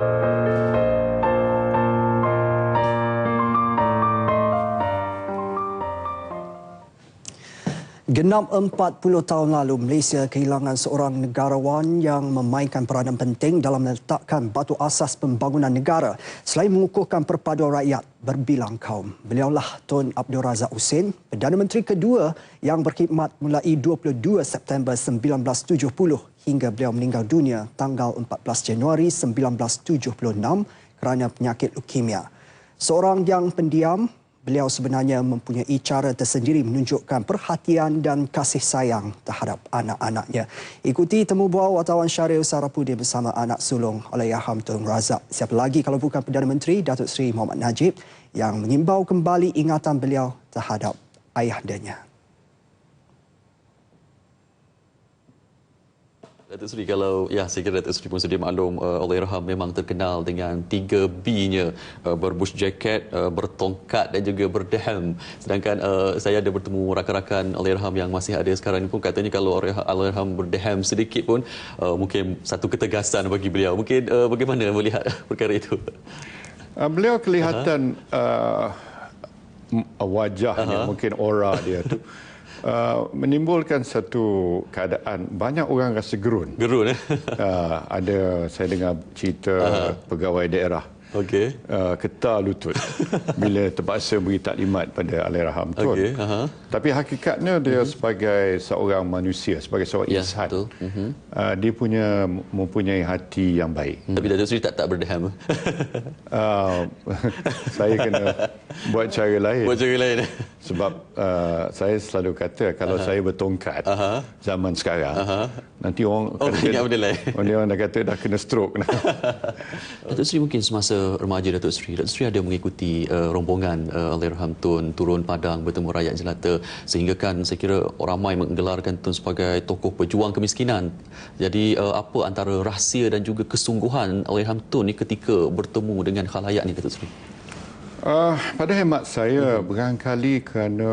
you Genap 40 tahun lalu, Malaysia kehilangan seorang negarawan yang memainkan peranan penting dalam meletakkan batu asas pembangunan negara selain mengukuhkan perpaduan rakyat berbilang kaum. Beliaulah Tun Abdul Razak Hussein, Perdana Menteri kedua yang berkhidmat mulai 22 September 1970 hingga beliau meninggal dunia tanggal 14 Januari 1976 kerana penyakit leukemia. Seorang yang pendiam, beliau sebenarnya mempunyai cara tersendiri menunjukkan perhatian dan kasih sayang terhadap anak-anaknya. Ikuti temu bual wartawan Syaril Sarapudi bersama anak sulung Allahyarham Tun Razak. Siapa lagi kalau bukan Perdana Menteri Datuk Seri Muhammad Najib yang mengimbau kembali ingatan beliau terhadap ayahdanya. Datuk Seri kalau ya saya kira Datuk Seri pun sedia maklum uh, Allahyarham memang terkenal dengan 3 B-nya uh, berbus jaket, uh, bertongkat dan juga berdeham. Sedangkan uh, saya ada bertemu rakan-rakan Allahyarham yang masih ada sekarang ni pun katanya kalau Allahyarham berdeham sedikit pun uh, mungkin satu ketegasan bagi beliau. Mungkin uh, bagaimana melihat perkara itu? Uh, beliau kelihatan uh, wajahnya uh-huh. mungkin aura dia tu uh, menimbulkan satu keadaan banyak orang rasa gerun. Gerun eh. uh, ada saya dengar cerita uh-huh. pegawai daerah Okey. Uh, ketar lutut bila terpaksa beri taklimat pada Allahyarham Tun. Okay. Uh-huh. Tapi hakikatnya dia uh-huh. sebagai seorang manusia, sebagai seorang yeah, insan. Uh-huh. Uh, dia punya mempunyai hati yang baik. Tapi Datuk Seri tak tak berdeham. uh, saya kena buat cara lain. Buat cara lain. Sebab uh, saya selalu kata kalau uh-huh. saya bertongkat uh-huh. zaman sekarang, uh-huh. nanti orang oh, kata, lain. Orang dah kata dah kena stroke. Datuk Seri mungkin semasa remaja Datuk Seri. Datuk Seri ada mengikuti uh, rombongan uh, Allahyarham Tun turun padang bertemu rakyat jelata sehingga kan saya kira ramai menggelarkan Tun sebagai tokoh pejuang kemiskinan. Jadi uh, apa antara rahsia dan juga kesungguhan Allahyarham Tun ni ketika bertemu dengan khalayak ni Datuk Seri? Uh, pada hemat saya hmm. berangkali kerana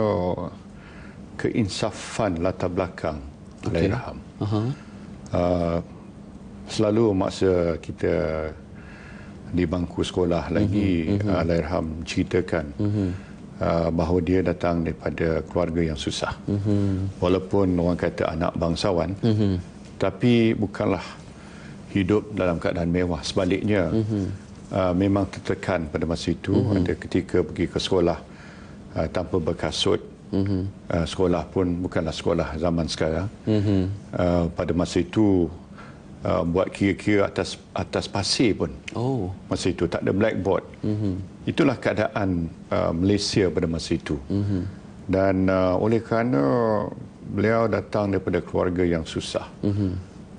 keinsafan latar belakang okay. Allahyarham. Uh-huh. Uh, selalu masa kita di bangku sekolah lagi mm-hmm. uh, Allahyarham ceritakan mm-hmm. uh, bahawa dia datang daripada keluarga yang susah mm-hmm. walaupun orang kata anak bangsawan mm-hmm. tapi bukanlah hidup dalam keadaan mewah sebaliknya mm-hmm. uh, memang tertekan pada masa itu mm-hmm. ada ketika pergi ke sekolah uh, tanpa berkasut mm-hmm. uh, sekolah pun bukanlah sekolah zaman sekarang mm-hmm. uh, pada masa itu uh, buat kira-kira atas atas pasir pun. Oh. Masa itu tak ada blackboard. Mm-hmm. Itulah keadaan uh, Malaysia pada masa itu. Mm-hmm. Dan uh, oleh kerana beliau datang daripada keluarga yang susah. Mm-hmm.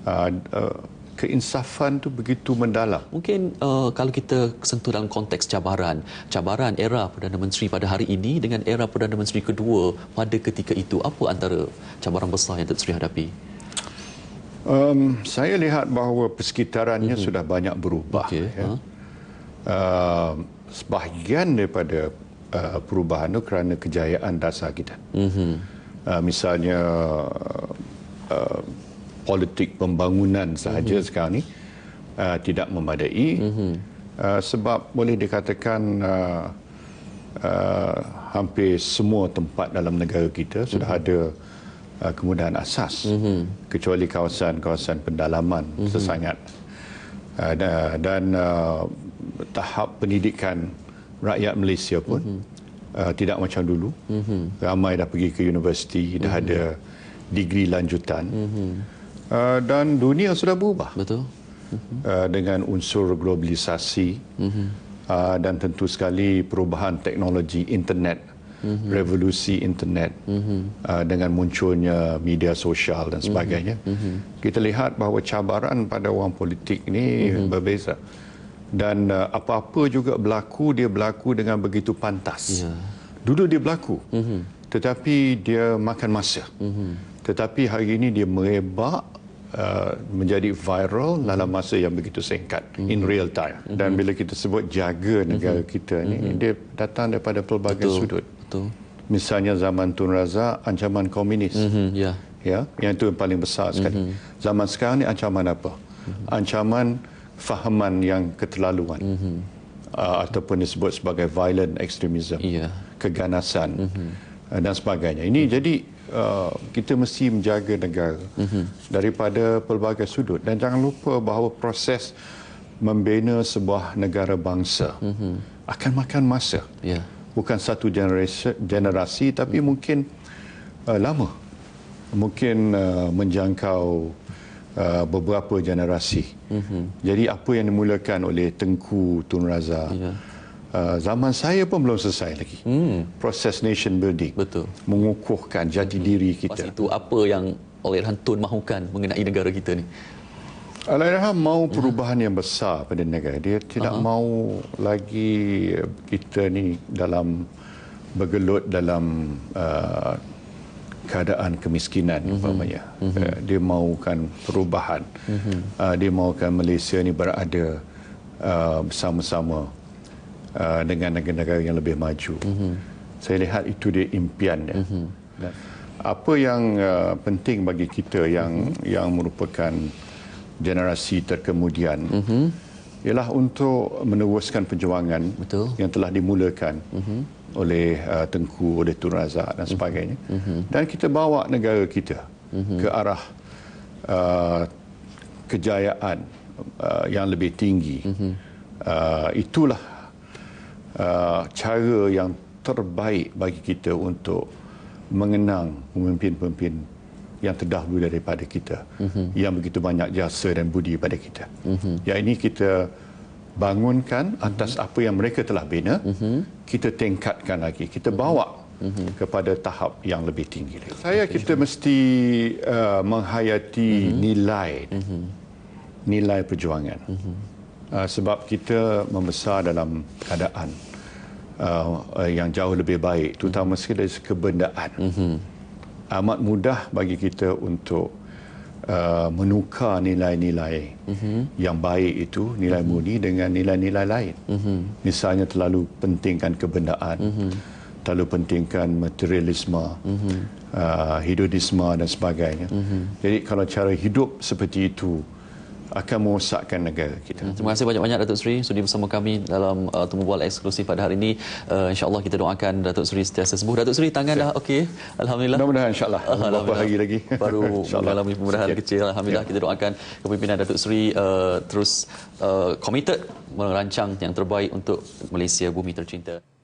Uh, uh, keinsafan tu begitu mendalam. Mungkin uh, kalau kita sentuh dalam konteks cabaran, cabaran era Perdana Menteri pada hari ini dengan era Perdana Menteri kedua pada ketika itu, apa antara cabaran besar yang Datuk Seri hadapi? Um, saya lihat bahawa persekitarannya mm-hmm. sudah banyak berubah. Okay. Ya. Huh? Uh, sebahagian daripada uh, perubahan itu kerana kejayaan dasar kita. Mm-hmm. Uh, misalnya uh, politik pembangunan sahaja mm-hmm. sekarang ini uh, tidak memadai. Mm-hmm. Uh, sebab boleh dikatakan uh, uh, hampir semua tempat dalam negara kita sudah mm-hmm. ada uh, kemudahan asas mm-hmm. kecuali kawasan-kawasan pendalaman mm-hmm. sesangat uh, dan, uh, tahap pendidikan rakyat Malaysia pun mm-hmm. uh, tidak macam dulu mm-hmm. ramai dah pergi ke universiti mm-hmm. dah mhm. ada degree lanjutan mm-hmm. uh, dan dunia sudah berubah betul mm-hmm. uh, dengan unsur globalisasi mm-hmm. uh, dan tentu sekali perubahan teknologi internet mm-hmm. revolusi internet mm-hmm. uh, dengan munculnya media sosial dan sebagainya mm-hmm. kita lihat bahawa cabaran pada orang politik ini mm-hmm. berbeza dan uh, apa-apa juga berlaku dia berlaku dengan begitu pantas yeah. dulu dia berlaku mm-hmm. tetapi dia makan masa mm-hmm. tetapi hari ini dia merebak Uh, menjadi viral dalam masa yang begitu singkat mm-hmm. in real time dan mm-hmm. bila kita sebut jaga negara mm-hmm. kita ni mm-hmm. dia datang daripada pelbagai Betul. sudut Betul. Misalnya zaman Tun Razak, ancaman komunis. Mm-hmm, yeah. Ya, yang itu yang paling besar sekali. Mm-hmm. Zaman sekarang ni ancaman apa? Mm-hmm. Ancaman fahaman yang keterlaluan mm-hmm. uh, ataupun disebut sebagai violent extremism, Iya. keganasan mm-hmm. uh, dan sebagainya. Ini mm-hmm. jadi uh, kita mesti menjaga negara mm-hmm. daripada pelbagai sudut dan jangan lupa bahawa proses membina sebuah negara bangsa mm-hmm. akan makan masa. Ya. Bukan satu generasi, generasi tapi mungkin uh, lama. Mungkin uh, menjangkau uh, beberapa generasi. Mm-hmm. Jadi apa yang dimulakan oleh Tengku Tun Razak Ya. uh, zaman saya pun belum selesai lagi. Mm. Proses nation building. Betul. Mengukuhkan jati diri Pas kita. itu apa yang Allahyarham Tun mahukan mengenai negara kita ni? Allahyarham mau perubahan yang besar pada negara. Dia tidak uh-huh. mau lagi kita ni dalam bergelut dalam uh, keadaan kemiskinan uh-huh. umpamanya. Uh-huh. Uh, dia mahukan perubahan. Uh-huh. Uh, dia mahukan Malaysia ni berada uh, bersama-sama uh, dengan negara-negara yang lebih maju. Uh-huh. Saya lihat itu dia impiannya. Uh-huh. Dan apa yang uh, penting bagi kita yang uh-huh. yang merupakan generasi terkemudian uh-huh. ialah untuk meneruskan perjuangan Betul. yang telah dimulakan uh-huh. oleh uh, Tengku, oleh Tun Razak dan sebagainya. Uh-huh. Dan kita bawa negara kita uh-huh. ke arah uh, kejayaan uh, yang lebih tinggi. Uh-huh. Uh, itulah uh, cara yang terbaik bagi kita untuk mengenang pemimpin-pemimpin yang terdahulu daripada kita uh-huh. yang begitu banyak jasa dan budi pada kita. Uh-huh. Yang ini kita bangunkan atas uh-huh. apa yang mereka telah bina, uh-huh. kita tingkatkan lagi, kita bawa uh-huh. kepada tahap yang lebih tinggi lagi. Saya kita mesti uh, menghayati uh-huh. nilai uh-huh. nilai perjuangan. Uh-huh. Uh, sebab kita membesar dalam keadaan uh, uh, yang jauh lebih baik, terutama sekali dari kebendaan. Uh-huh amat mudah bagi kita untuk uh, menukar nilai-nilai uh-huh. yang baik itu, nilai uh-huh. murni dengan nilai-nilai lain. Uh-huh. Misalnya terlalu pentingkan kebendaan, uh-huh. terlalu pentingkan materialisme, uh-huh. uh, hedodisme dan sebagainya. Uh-huh. Jadi kalau cara hidup seperti itu akan merosakkan negara kita. Terima kasih banyak-banyak Datuk Seri sudi bersama kami dalam uh, temu bual eksklusif pada hari ini. Uh, InsyaAllah kita doakan Datuk Seri sentiasa sembuh. Datuk Seri tangan dah okey. Alhamdulillah. Mudah-mudahan insyaAllah. Beberapa hari lagi. Baru mengalami pemudaan kecil. Alhamdulillah kita doakan kepimpinan Datuk Seri uh, terus uh, committed merancang yang terbaik untuk Malaysia bumi tercinta.